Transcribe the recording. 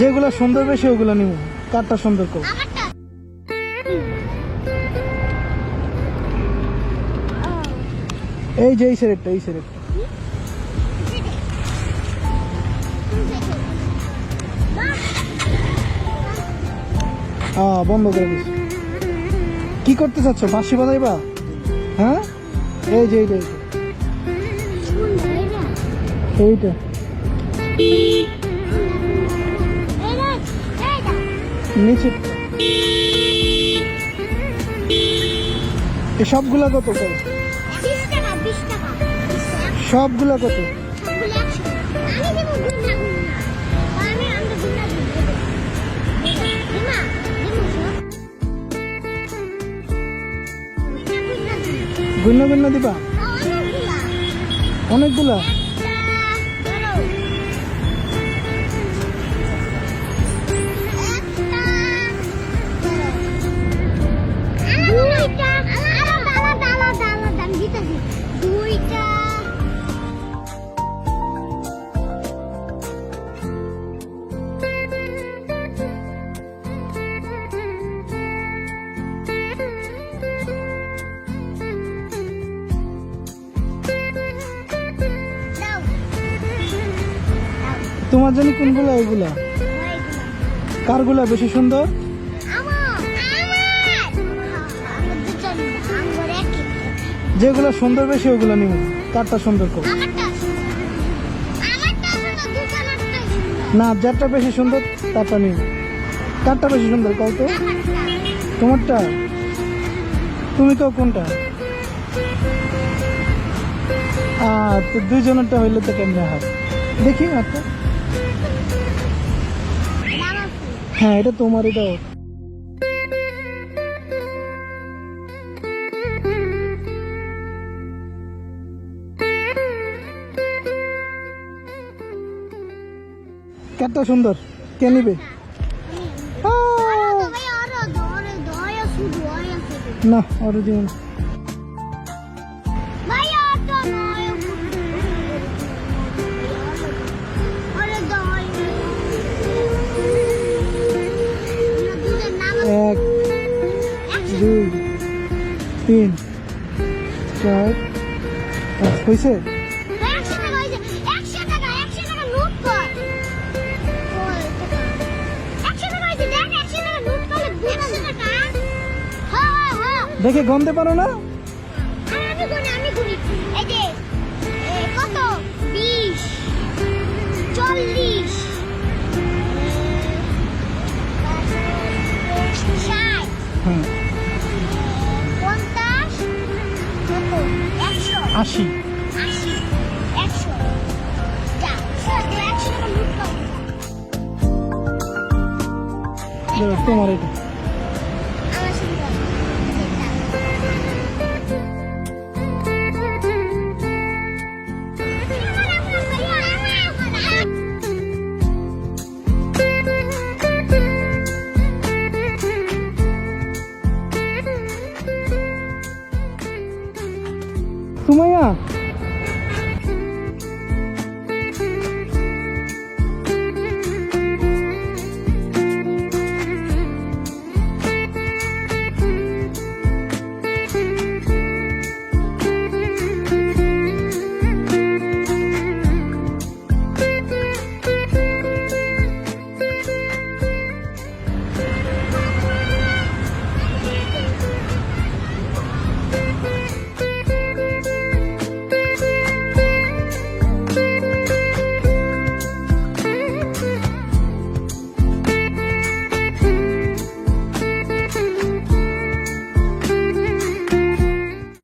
যেগুলো সুন্দর বেশি, ওগুলো নিব। কারটা সুন্দর করো। আমারটা এই যে, এই সেরেটটা এই সেরেটটা বন্ধ করে দিস। কি করতে চাচ্ছ? বাঁশি বাজাইবা? হ্যাঁ? এই যে এইটা এইটা। নিচে। সবগুলা কত? সবগুলা কত? গুণ্য গুণ্য দিবা? অনেকগুলা। তোমার জানি কোনগুলা? এগুলা। কারগুলা বেশি সুন্দর? যেগুলো সুন্দর বেশি, ওগুলো নিব কারটা সুন্দর করো। না, যারটা বেশি সুন্দর, তারটা নিব কারটা বেশি সুন্দর কও তো। তোমারটা? তুমি কও কোনটা? আর তো দুইজনেরটা হইলে তো কেমনে হয়? দেখি একটা। হ্যাঁ এটা তোমার এটা ওর। কারটা সুন্দর কে নিবে! না ওর দুই তিন চার পাঁচ। হয়েছে? দেখে গন্ধে পারো না? আমি গুনি আমি গুনি। এই যে এ, কত? বিশ চল্লিশ। আশি। তোমার এটা। 怎么样